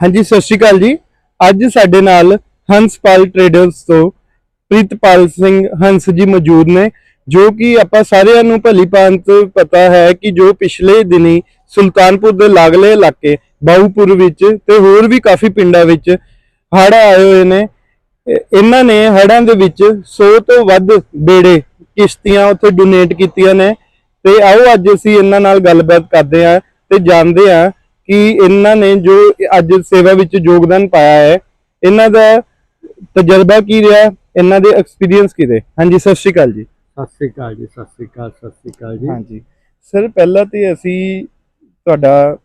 ਹਾਂਜੀ, ਸਤਿ ਸ਼੍ਰੀ ਅਕਾਲ ਜੀ। ਅੱਜ ਸਾਡੇ ਨਾਲ ਹੰਸਪਾਲ ਟ੍ਰੇਡਰਸ ਤੋਂ ਪ੍ਰੀਤਪਾਲ ਸਿੰਘ ਹੰਸ ਜੀ ਮੌਜੂਦ ਨੇ, ਜੋ ਕਿ ਆਪਾਂ ਸਾਰਿਆਂ ਨੂੰ ਭਲੀ ਭਾਂਤ ਪਤਾ ਹੈ ਕਿ ਜੋ ਪਿਛਲੇ ਦਿਨੀ ਸੁਲਤਾਨਪੁਰ ਦੇ ਲਾਗਲੇ ਇਲਾਕੇ, ਬਾਊਪੁਰ ਵਿੱਚ ਤੇ ਹੋਰ ਵੀ ਕਾਫੀ ਪਿੰਡਾਂ ਵਿੱਚ ਹੜ੍ਹ ਆਏ ਹੋਏ ਨੇ। ਇਹਨਾਂ ਨੇ ਹੜ੍ਹਾਂ ਦੇ ਵਿੱਚ 100 ਤੋਂ ਵੱਧ ਬੇੜੇ ਕਿਸ਼ਤੀਆਂ ਉੱਥੇ ਡੋਨੇਟ ਕੀਤੀਆਂ ਨੇ। ਤੇ ਆਓ ਅੱਜ ਅਸੀਂ ਇਹਨਾਂ ਨਾਲ ਗੱਲਬਾਤ ਕਰਦੇ ਹਾਂ ਤੇ ਜਾਣਦੇ ਹਾਂ ਕਿ ਇਹਨਾਂ ਨੇ ਜੋ ਅੱਜ ਸੇਵਾ ਵਿੱਚ ਯੋਗਦਾਨ ਪਾਇਆ ਹੈ ਇਹਨਾਂ ਦਾ ਤਜਰਬਾ ਕੀ ਰਿਹਾ? ਇਹਨਾਂ ਦੇ ਐਕਸਪੀਰੀਅੰਸ ਕੀ ਰਹੇ? ਹਾਂਜੀ ਸਤਿ ਸ਼੍ਰੀ ਅਕਾਲ ਜੀ। ਸਤਿ ਸ੍ਰੀ ਅਕਾਲ ਜੀ ਸਤਿ ਸ੍ਰੀ ਅਕਾਲ ਸਤਿ ਸ੍ਰੀ ਅਕਾਲ ਜੀ। ਹਾਂਜੀ। ਸਰ ਪਹਿਲਾਂ ਤੇ ਅਸੀਂ ਤੁਹਾਡਾ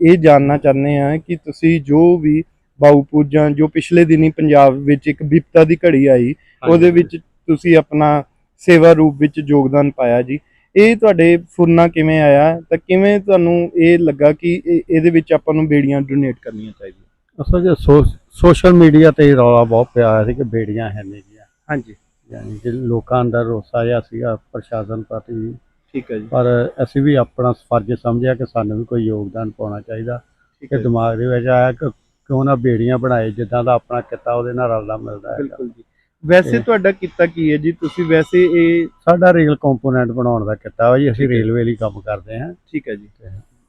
ਇਹ ਜਾਣਨਾ ਚਾਹੁੰਦੇ ਹਾਂ ਕਿ ਤੁਸੀਂ ਜੋ ਵੀ ਬਾਊਪੁਰ ਜਾਂ ਜੋ ਪਿਛਲੇ ਦਿਨੀ ਪੰਜਾਬ ਵਿੱਚ ਇੱਕ ਵਿਪਤਾ ਦੀ ਘੜੀ ਆਈ ਉਹਦੇ ਵਿੱਚ ਤੁਸੀਂ ਆਪਣਾ ਸੇਵਾ ਰੂਪ ਵਿੱਚ ਯੋਗਦਾਨ ਪਾਇਆ ਜੀ। ਇਹ ਤੁਹਾਡੇ ਫੁਰਨਾ ਕਿਵੇਂ ਆਇਆ? ਤਾਂ ਕਿਵੇਂ ਤੁਹਾਨੂੰ ਇਹ ਲੱਗਾ ਕਿ ਇਹ- ਇਹਦੇ ਵਿੱਚ ਆਪਾਂ ਨੂੰ ਬੇੜੀਆਂ ਡੋਨੇਟ ਕਰਨੀਆਂ ਚਾਹੀਦੀਆਂ? ਅਸਲ ਜੇ ਸੋਸ਼ਲ ਮੀਡੀਆ ਤੇ ਰੌਲਾ ਬਹੁਤ ਪਿਆ ਹੋਇਆ ਸੀ ਕਿ ਬੇੜੀਆਂ ਹੈ ਨਹੀਂ ਗਿਆ। ਹਾਂਜੀ। ਯਾਨੀ ਕਿ ਲੋਕਾਂ ਅੰਦਰ ਰੋਸਾ ਜਿਹਾ ਸੀਗਾ ਪ੍ਰਸ਼ਾਸਨ ਪ੍ਰਤੀ। ਠੀਕ ਹੈ ਜੀ। ਪਰ ਅਸੀਂ ਵੀ ਆਪਣਾ ਫਰਜ਼ ਸਮਝਿਆ ਕਿ ਸਾਨੂੰ ਵੀ ਕੋਈ ਯੋਗਦਾਨ ਪਾਉਣਾ ਚਾਹੀਦਾ। ਠੀਕ ਕਿ ਹੈ ਜੀ, ਦਿਮਾਗ ਦੇ ਵਿੱਚ ਆਇਆ ਕਿ ਕਿਉਂ ਨਾ ਬੇੜੀਆਂ ਬਣਾਏ ਜਿੱਦਾਂ ਦਾ ਆਪਣਾ ਕਿੱਤਾ ਉਹਦੇ ਨਾਲ ਰਲਦਾ ਮਿਲਦਾ ਹੈ ਬਿਲਕੁਲ ਜੀ। ਵੈਸੇ ਤੁਹਾਡਾ ਕੀਤਾ ਕੀ ਹੈ ਜੀ? ਤੁਸੀਂ ਵੈਸੇ ਇਹ ਸਾਡਾ ਰੇਲ ਕੰਪੋਨੈਂਟ ਬਣਾਉਣ ਦਾ ਕਿੱਤਾ ਵਾ ਜੀ ਅਸੀਂ ਰੇਲਵੇ ਲਈ ਕੰਮ ਕਰਦੇ ਹਾਂ। ਠੀਕ ਹੈ ਜੀ।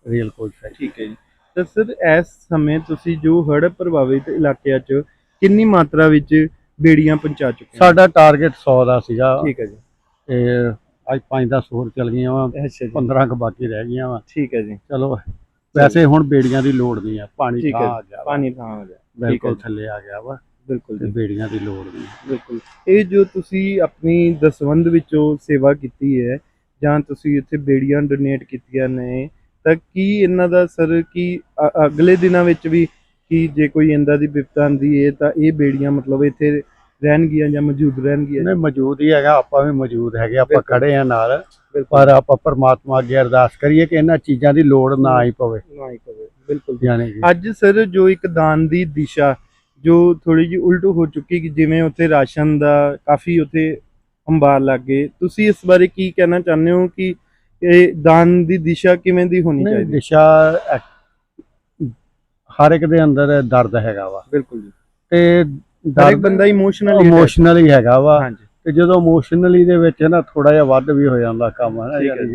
ਰੇਲ ਕੋਚ ਠੀਕ ਹੈ ਜੀ। ਤਾਂ ਸਰ ਇਸ ਸਮੇਂ ਤੁਸੀਂ ਜੋ ਹੜ੍ਹ ਪ੍ਰਭਾਵਿਤ ਇਲਾਕਿਆਂ 'ਚ ਕਿੰਨੀ ਮਾਤਰਾ ਵਿੱਚ ਬੇੜੀਆਂ ਪਹੁੰਚਾ ਚੁੱਕੇ ਹੋ? ਸਾਡਾ ਟਾਰਗੇਟ 100 ਦਾ ਸੀਗਾ। ਠੀਕ ਹੈ ਜੀ। ਤੇ ਅੱਜ 5-10 ਹੋਰ ਚੱਲ ਗਈਆਂ ਵਾ ਅੱਛਾ ਜੀ। 15 ਕੁ ਬਾਕੀ ਰਹਿ ਗਈਆਂ ਵਾ। ਠੀਕ ਹੈ ਜੀ। ਚਲੋ ਵੈਸੇ ਹੁਣ ਬੇੜੀਆਂ ਦੀ ਲੋੜ ਨਹੀਂ ਆ ਪਾਣੀ ਠੀਕ ਆ ਗਿਆ ਵਾ। ਪਾਣੀ ਹੋ ਗਿਆ। ਬਿਲਕੁਲ। ਥੱਲੇ ਆ ਗਿਆ ਵਾ। ਬਿਲਕੁਲ ਤੇ ਜੀ। ਬੇੜੀਆਂ ਦੀ ਲੋੜ ਨਹੀਂ ਬਿਲਕੁਲ। ਇਹ ਜੋ ਤੁਸੀਂ ਆਪਣੀ ਦਸਵੰਧ ਵਿੱਚੋਂ ਸੇਵਾ ਕੀਤੀ ਹੈ ਜਾਂ ਤੁਸੀਂ ਇੱਥੇ ਬੇੜੀਆਂ ਡੋਨੇਟ ਕੀਤੀਆਂ ਨੇ ਤਾਂ ਕੀ ਇਹਨਾਂ ਦਾ ਸਰ ਕੀ ਅ- ਅਗਲੇ ਦਿਨਾਂ ਵਿੱਚ ਵੀ ਕੀ ਜੇ ਕੋਈ ਇੰਦਾ ਦੀ ਵਿਪਤਾ ਆਉਂਦੀ ਹੈ ਤਾਂ ਇਹ ਬੇੜੀਆਂ ਮਤਲਬ ਇੱਥੇ ਰਹਿਣਗੀਆਂ ਜਾਂ ਮੌਜੂਦ ਰਹਿਣਗੀਆਂ? ਇਹਨੇ ਮੌਜੂਦ ਹੀ ਹੈਗਾ ਆਪਾਂ ਵੀ ਮੌਜੂਦ ਹੈਗੇ ਆਪਾਂ ਬਿਲਕੁਲ। ਖੜੇ ਆ ਨਾਲ। ਬਿਲਕੁਲ। ਪਰ ਆਪਾਂ ਪਰਮਾਤਮਾ ਅੱਗੇ ਅਰਦਾਸ ਕਰੀਏ ਕਿ ਇਹਨਾਂ ਚੀਜ਼ਾਂ ਦੀ ਲੋੜ ਨਾ ਹੀ ਪਵੇ। ਨਾ ਹੀ ਕਰੇ ਬਿਲਕੁਲ ਯਾਨੀ ਕਿ ਅੱਜ ਸਰ ਜੋ ਇੱਕ ਦਾਨ ਦੀ ਦਿਸ਼ਾ ਜੋ ਥੋੜੀ ਜਿਹੀ ਉਲਟ ਹੋ ਚੁੱਕੀ ਕਿ ਜਿਵੇਂ ਉੱਥੇ ਰਾਸ਼ਨ ਦਾ ਕਾਫੀ ਉੱਥੇ ਅੰਬਾਰ ਲੱਗ ਗਏ। ਤੁਸੀਂ ਇਸ ਬਾਰੇ ਕੀ ਕਹਿਣਾ ਚਾਹੁੰਦੇ ਹੋ ਕਿ ਇਹ ਦਾਨ ਦੀ ਦਿਸ਼ਾ ਕਿਵੇਂ ਦੀ ਹੋਣੀ ਚਾਹੀਦੀ? ਦਿਸ਼ਾ ਹਰ ਇੱਕ ਦੇ ਅੰਦਰ ਦਰਦ ਹੈਗਾ ਵਾ। ਬਿਲਕੁਲ ਜੀ। ਤੇ ਹਰ ਇੱਕ ਬੰਦਾ ਇਮੋਸ਼ਨਲ ਇਮੋਸ਼ਨਲੀ ਹੈਗਾ ਵਾ। ਤੇ ਜਦੋਂ ਇਮੋਸ਼ਨਲੀ ਦੇ ਵਿੱਚ ਨਾ ਥੋੜਾ ਜਿਹਾ ਵੱਧ ਵੀ ਹੋ ਜਾਂਦਾ ਕੰਮ ਹੈ ਨਾ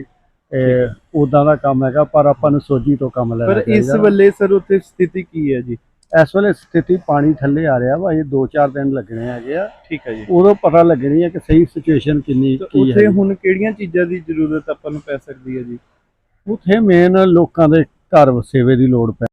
ਤੇ ਉਦਾਂ ਦਾ ਕੰਮ ਹੈਗਾ ਪਰ ਆਪਾਂ ਨੂੰ ਸੋਝੀ ਤੋਂ ਕੰਮ ਲੈਣਾ ਪਰ ਇਸ। ਵੇਲੇ ਸਰ ਉੱਥੇ ਸਥਿਤੀ ਕੀ ਹੈ ਜੀ? ਇਸ ਵੇਲੇ ਸਥਿਤੀ ਪਾਣੀ ਥੱਲੇ ਆ ਰਿਹਾ ਵਾ ਇਹ 2-4 ਦਿਨ ਲੱਗਣੇ ਹੈਗੇ ਆ। ਠੀਕ ਹੈ ਜੀ। ਉਦੋਂ ਪਤਾ ਲੱਗਣੀ ਹੈ ਕਿ ਸਹੀ ਸਿਚੁਏਸ਼ਨ ਕਿੰਨੀ ਕੀ ਉੱਥੇ ਹੈ ਹੁਣ ਕਿਹੜੀਆਂ ਚੀਜ਼ਾਂ ਦੀ ਜ਼ਰੂਰਤ ਆਪਾਂ ਨੂੰ ਪੈ ਸਕਦੀ ਹੈ ਜੀ? ਉੱਥੇ ਮੇਨ ਲੋਕਾਂ ਦੇ ਘਰ ਵਸੇਵੇ ਦੀ ਲੋੜ ਪੈ